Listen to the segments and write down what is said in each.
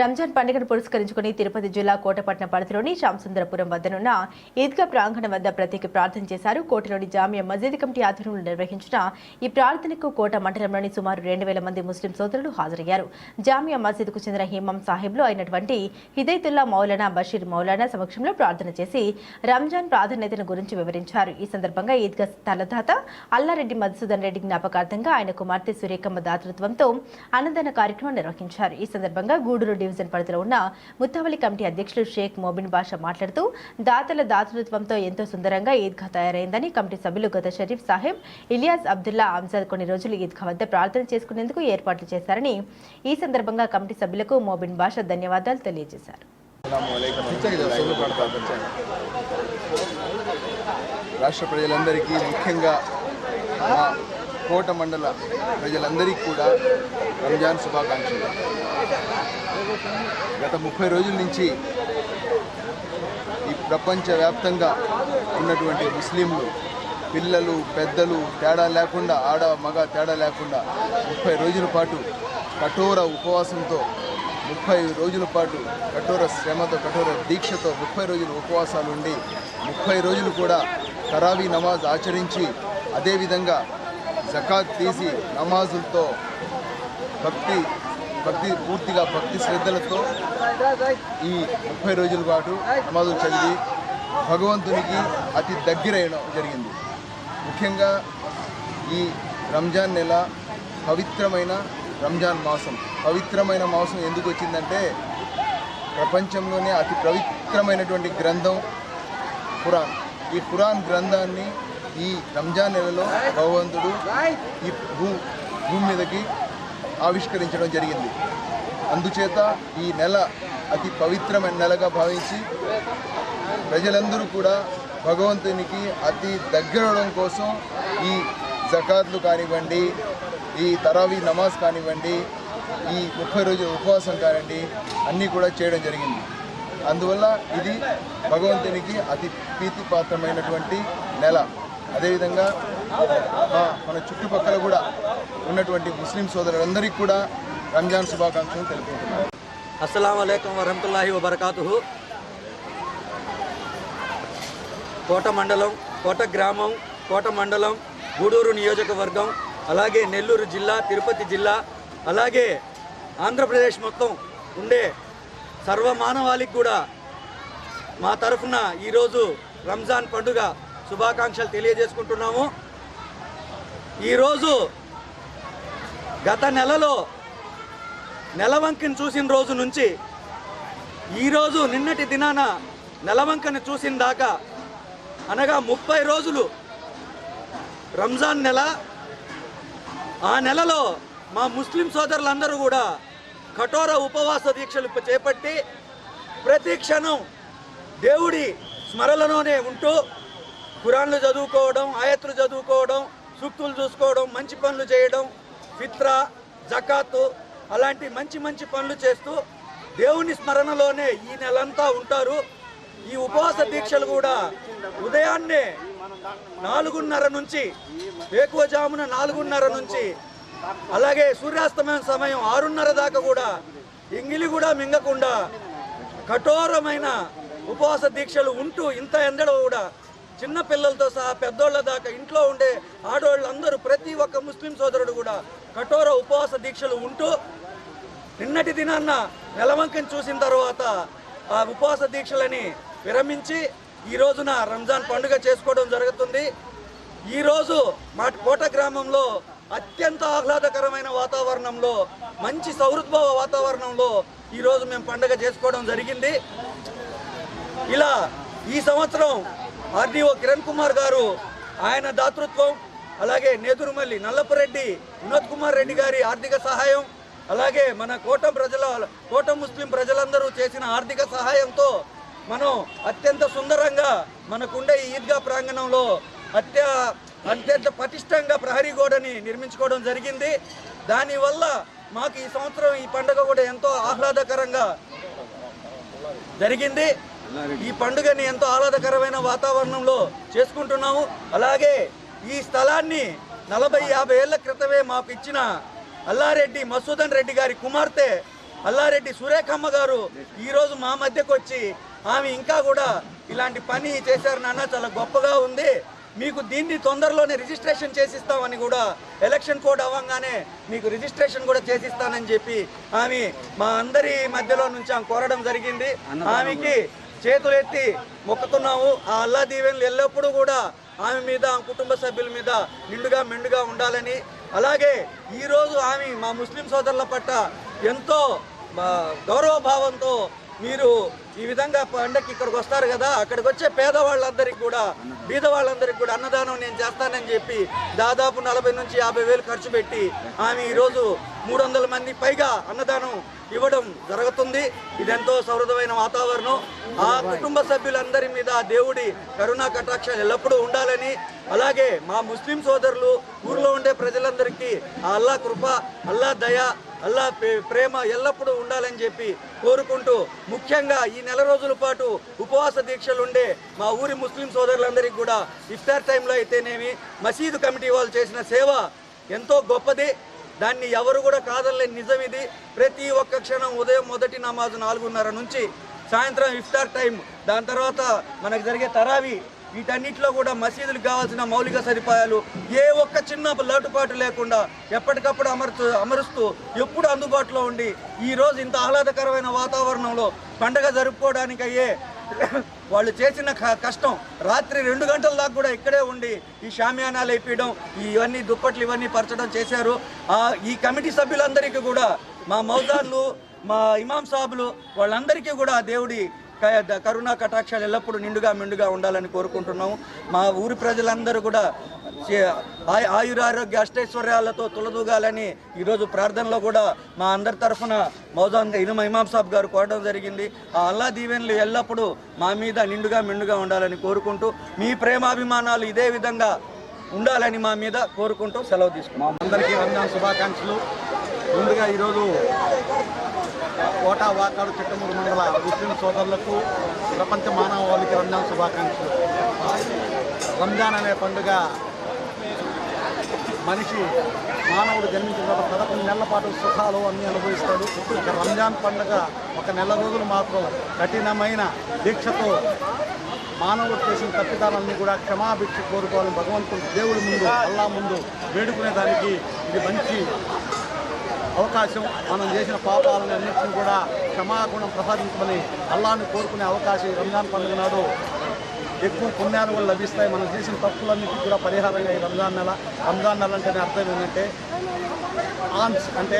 రంజాన్ పండుగను పురస్కరించుకుని తిరుపతి జిల్లా కోటపట్నం పరిధిలోని శ్యామసుందరపురం వద్దనున్న ఈద్గా ప్రాంగణం వద్ద ప్రత్యేక ప్రార్థన చేశారు. కోటలోని జామియా మసీద్ కమిటీ ఆధ్వర్యంలో నిర్వహించిన ఈ ప్రార్థనకు కోట మండలంలోని సుమారు రెండు వేల మంది ముస్లిం సోదరులు హాజరయ్యారు. జామియా మసీద్కు చెందిన హిమం సాహిబ్లు అయినటువంటి హిదైతుల్లా మౌలానా బషీర్ మౌలానా సమక్షంలో ప్రార్థన చేసి రంజాన్ ప్రాధాన్యతను గురించి వివరించారు. ఈ సందర్భంగా ఈద్గా తలదాత అల్లారెడ్డి మధుసూదన్ రెడ్డి జ్ఞాపకార్థంగా ఆయన కుమార్తె సురేఖమ్మ దాతృత్వంతో అన్నదాన కార్యక్రమం నిర్వహించారు. ఈ సందర్భంగా గూడూరు డివిజన్ పరిధిలో ఉన్న ముత్తావలి కమిటీ అధ్యక్షులు షేక్ మోబిన్ బాషా మాట్లాడుతూ దాతల దాతృత్వంతో ఎంతో సుందరంగా ఈద్గా తయారైందని కమిటీ సభ్యులు గత షరీఫ్ సాహెబ్ ఇలియాస్ అబ్దుల్లా అంజాద్ కొన్ని రోజులు ఈద్గా వద్ద ప్రార్థన చేసుకునేందుకు ఏర్పాట్లు చేశారని ఈ సందర్భంగా కమిటీ సభ్యులకు మోబిన్ బాషా ధన్యవాదాలు తెలియజేశారు. రాష్ట్ర ప్రజలందరికీ ముఖ్యంగా కోట మండల ప్రజలందరికీ కూడా రంజాన్ శుభాకాంక్షలు. గత ముప్పై రోజుల నుంచి ఈ ప్రపంచవ్యాప్తంగా ఉన్నటువంటి ముస్లింలు పిల్లలు పెద్దలు తేడా లేకుండా ఆడ మగ తేడా లేకుండా ముప్పై రోజుల పాటు కఠోర ఉపవాసంతో ముప్పై రోజుల పాటు కఠోర శ్రమతో కఠోర దీక్షతో ముప్పై రోజులు ఉపవాసాలు ఉండి ముప్పై రోజులు కూడా కరావీ నమాజ్ ఆచరించి అదేవిధంగా జకాత్ తీసి నమాజులతో భక్తి భక్తి పూర్తిగా భక్తి శ్రద్ధలతో ఈ ముప్పై రోజుల పాటు నమాజులు చదివి భగవంతునికి అతి దగ్గరైన జరిగింది. ముఖ్యంగా ఈ రంజాన్ నెల పవిత్రమైన రంజాన్ మాసం. పవిత్రమైన మాసం ఎందుకు వచ్చిందంటే ప్రపంచంలోనే అతి పవిత్రమైనటువంటి గ్రంథం ఖురాన్ ఈ ఖురాన్ గ్రంథాన్ని ఈ రంజాన్ నెలలో భగవంతుడు ఈ భూ భూమి మీదకి ఆవిష్కరించడం జరిగింది. అందుచేత ఈ నెల అతి పవిత్రమైన నెలగా భావించి ప్రజలందరూ కూడా భగవంతునికి అతి దగ్గరవడం కోసం ఈ జకాత్లు కానివ్వండి ఈ తరావీ నమాజ్ కానివ్వండి ఈ ముప్పై రోజుల ఉపవాసం కానివ్వండి అన్నీ కూడా చేయడం జరిగింది. అందువల్ల ఇది భగవంతునికి అతి ప్రీతిపాత్రమైనటువంటి నెల. అదేవిధంగా మన చుట్టుపక్కల కూడా ఉన్నటువంటి ముస్లిం సోదరులందరికీ కూడా రంజాన్ శుభాకాంక్షలు తెలుపుకుంటున్నాను. అస్సలం అయికం వరహతుల్లాహి వబర్కాతు కోట మండలం కోట గ్రామం కోట మండలం గూడూరు నియోజకవర్గం అలాగే నెల్లూరు జిల్లా తిరుపతి జిల్లా అలాగే ఆంధ్రప్రదేశ్ మొత్తం ఉండే సర్వమానవాళికి కూడా మా తరఫున ఈరోజు రంజాన్ పండుగ శుభాకాంక్షలు తెలియజేసుకుంటున్నాము. ఈరోజు గత నెలలో నెలవంకని చూసిన రోజు నుంచి ఈరోజు నిన్నటి దినాన నెలవంకని చూసిన దాకా అనగా ముప్పై రోజులు రంజాన్ నెల. ఆ నెలలో మా ముస్లిం సోదరులందరూ కూడా కఠోర ఉపవాస దీక్షలు చేపట్టి ప్రతి క్షణం దేవుడి స్మరణలోనే ఉంటూ ఖురాన్లు చదువుకోవడం ఆయత్తులు చదువుకోవడం సూక్తులు చూసుకోవడం మంచి పనులు చేయడం ఫిత్రా జకాత్తు అలాంటి మంచి మంచి పనులు చేస్తూ దేవుని స్మరణలోనే ఈ నెలంతా ఉంటారు. ఈ ఉపవాస దీక్షలు కూడా ఉదయాన్నే నాలుగున్నర నుంచి వేకువజామున నాలుగున్నర నుంచి అలాగే సూర్యాస్తమయం సమయం ఆరున్నర దాకా కూడా ఎంగిలి కూడా మింగకుండా కఠోరమైన ఉపవాస దీక్షలు ఉంటూ ఇంత ఎండలో కూడా చిన్న పిల్లలతో సహా పెద్దోళ్ళ దాకా ఇంట్లో ఉండే ఆడవాళ్ళందరూ ప్రతి ఒక్క ముస్లిం సోదరుడు కూడా కఠోర ఉపవాస దీక్షలు ఉంటూ నిన్నటి దినాన్న నెలవంకని చూసిన తర్వాత ఆ ఉపవాస దీక్షలని విరమించి ఈ రోజున రంజాన్ పండుగ చేసుకోవడం జరుగుతుంది. ఈరోజు మా కోట గ్రామంలో అత్యంత ఆహ్లాదకరమైన వాతావరణంలో మంచి సౌహృద్భావ వాతావరణంలో ఈరోజు మేము పండుగ చేసుకోవడం జరిగింది. ఇలా ఈ సంవత్సరం ఆర్డీఓ కిరణ్ కుమార్ గారు ఆయన దాతృత్వం అలాగే నేదురుమల్లి నల్లపురెడ్డి వినోద్ కుమార్ రెడ్డి గారి ఆర్థిక సహాయం అలాగే మన కోటం ప్రజల కోటం ముస్లిం ప్రజలందరూ చేసిన ఆర్థిక సహాయంతో మనం అత్యంత సుందరంగా మనకుండే ఈద్గా ప్రాంగణంలో అత్య అత్యంత పటిష్టంగా ప్రహరీ గోడని నిర్మించుకోవడం జరిగింది. దానివల్ల మాకు ఈ సంవత్సరం ఈ పండుగ కూడా ఎంతో ఆహ్లాదకరంగా జరిగింది. ఈ పండుగని ఎంతో ఆహ్లాదకరమైన వాతావరణంలో చేసుకుంటున్నాము. అలాగే ఈ స్థలాన్ని నలభై యాభై ఏళ్ళ క్రితమే మాకు ఇచ్చిన అల్లారెడ్డి మసూదన్ రెడ్డి గారి కుమార్తె అల్లారెడ్డి సురేఖమ్మ గారు ఈరోజు మా మధ్యకు వచ్చి ఆమె ఇంకా కూడా ఇలాంటి పని చేశారు నాన్న చాలా గొప్పగా ఉంది. మీకు దీన్ని తొందరలోనే రిజిస్ట్రేషన్ చేసిస్తామని కూడా ఎలక్షన్ కోడ్ అవ్వగానే మీకు రిజిస్ట్రేషన్ కూడా చేసిస్తానని చెప్పి ఆమె మా అందరి మధ్యలో నుంచి ఆమె కోరడం జరిగింది. ఆమెకి చేతులు ఎత్తి మొక్కుతున్నాము. ఆ అల్లా దీవెనలు ఎల్లప్పుడూ కూడా ఆమె మీద ఆమె కుటుంబ సభ్యుల మీద నిండుగా మెండుగా ఉండాలని. అలాగే ఈరోజు ఆమె మా ముస్లిం సోదరుల పట్ల ఎంతో గౌరవభావంతో మీరు ఈ విధంగా పండక్కి ఇక్కడికి వస్తారు కదా అక్కడికి వచ్చే పేదవాళ్ళందరికీ కూడా బీద వాళ్ళందరికీ కూడా అన్నదానం నేను చేస్తానని చెప్పి దాదాపు నలభై నుంచి యాభై వేలు ఖర్చు పెట్టి ఆమె ఈరోజు మూడు వందల మంది పైగా అన్నదానం ఇవ్వడం జరుగుతుంది. ఇదెంతో సౌహృదమైన వాతావరణం. ఆ కుటుంబ సభ్యులందరి మీద దేవుడి కరుణా కటాక్షాలు ఎల్లప్పుడూ ఉండాలని అలాగే మా ముస్లిం సోదరులు ఊర్లో ఉండే ప్రజలందరికీ ఆ అల్లా కృప అల్లా దయ అల్లా ప్రే- ప్రేమ ఎల్లప్పుడూ ఉండాలని చెప్పి కోరుకుంటూ ముఖ్యంగా ఈ నెల రోజుల పాటు ఉపవాస దీక్షలుండే మా ఊరి ముస్లిం సోదరులందరికీ కూడా ఇఫ్తార్ టైంలో అయితేనేమి మసీదు కమిటీ వాళ్ళు చేసిన సేవ ఎంతో గొప్పది. దాన్ని ఎవరు కూడా కాదనలేని నిజం ఇది. ప్రతి ఒక్క క్షణం ఉదయం మొదటి నమాజు నాలుగున్నర నుంచి సాయంత్రం ఇఫ్తార్ టైం. దాని తర్వాత మనకు జరిగే తరావి వీటన్నిటిలో కూడా మసీదులకు కావాల్సిన మౌలిక సదుపాయాలు ఏ ఒక్క చిన్న లోటుపాటు లేకుండా ఎప్పటికప్పుడు అమరు అమరుస్తూ ఎప్పుడు అందుబాటులో ఉండి ఈ రోజు ఇంత ఆహ్లాదకరమైన వాతావరణంలో పండగ జరుపుకోవడానికి అయ్యే వాళ్ళు చేసిన క- కష్టం రాత్రి రెండు గంటల దాకా కూడా ఇక్కడే ఉండి ఈ షామియానాలు వేపించడం ఇవన్నీ దుప్పట్లు ఇవన్నీ పరచడం చేశారు. ఈ కమిటీ సభ్యులందరికీ కూడా మా మౌదాన్లు మా ఇమాం సాబులు వాళ్ళందరికీ కూడా దేవుడి కరుణా కటాక్షాలు ఎల్లప్పుడూ నిండుగా మిండుగా ఉండాలని కోరుకుంటున్నాము. మా ఊరి ప్రజలందరూ కూడా ఆయురారోగ్య అష్టైశ్వర్యాలతో తులదూగాలని ఈరోజు ప్రార్థనలో కూడా మా అందరి తరఫున మౌజాన్ ఇనుమ ఇమాం సాబ్ గారు కోరడం జరిగింది. ఆ అల్లా దీవెన్లు ఎల్లప్పుడూ మా మీద నిండుగా మిండుగా ఉండాలని కోరుకుంటూ మీ ప్రేమాభిమానాలు ఇదే విధంగా ఉండాలని మా మీద కోరుకుంటూ సెలవు తీసుకున్నాం. అందరికీ రంజాన్ శుభాకాంక్షలు. ముందుగా ఈరోజు కోటా వాకాడు చిట్టమూరు మండల ముస్లిం సోదరులకు ప్రపంచ మానవాళికి రంజాన్ శుభాకాంక్షలు. రంజాన్ అనే పండుగ మనిషి మానవుడు జన్మించిన తర్వాత పదకొండు నెలల పాటు సుఖాలు అన్నీ అనుభవిస్తాడు. ఇక రంజాన్ పండుగ ఒక నెల రోజులు మాత్రం కఠినమైన దీక్షతో మానవుడు చేసిన తప్పిదాలన్నీ కూడా క్షమాభిక్ష కోరుకోవాలని భగవంతుడు దేవుడి ముందు అల్లా ముందు వేడుకునేదానికి ఇది మంచి అవకాశం మనం చేసిన పాపాలను అన్నింటినీ కూడా క్షమాగుణం ప్రసాదించమని అల్లాను కోరుకునే అవకాశం రంజాన్ పండుగ నాడు ఎక్కువ పుణ్యాలు కూడా లభిస్తాయి. మనం చేసిన తప్పులన్నింటికి కూడా పరిహారంగా ఈ రంజాన్ నెల రంజాన్ నెల అంటేనే అర్థం ఏంటంటే ఆన్స్ అంటే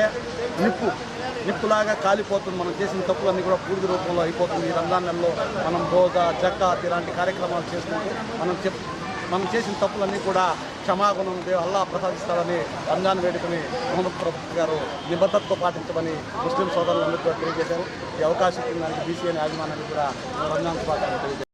నిప్పు నిప్పులాగా కాలిపోతుంది. మనం చేసిన తప్పులన్నీ కూడా పూర్తి రూపంలో అయిపోతుంది. ఈ రంజాన్ నెలలో మనం రోజా జక్కాత్ ఇలాంటి కార్యక్రమాలు చేసుకుంటూ మనం చెప్ మనం చేసిన తప్పులన్నీ కూడా క్షమాగుణం దేవు అల్లా ప్రసాదిస్తాడని రంజాన్ వేడుకని మహమ్మద్ ప్రభుత్వ గారు నిబద్ధతతో పాటించమని ముస్లిం సోదరులందరికీ తెలియజేశారు. ఈ అవకాశం ఇచ్చిన బీసీఎన్ యాజమాన్యానికి కూడా రంజాన్ శుభాకాంక్షలు తెలియజేశారు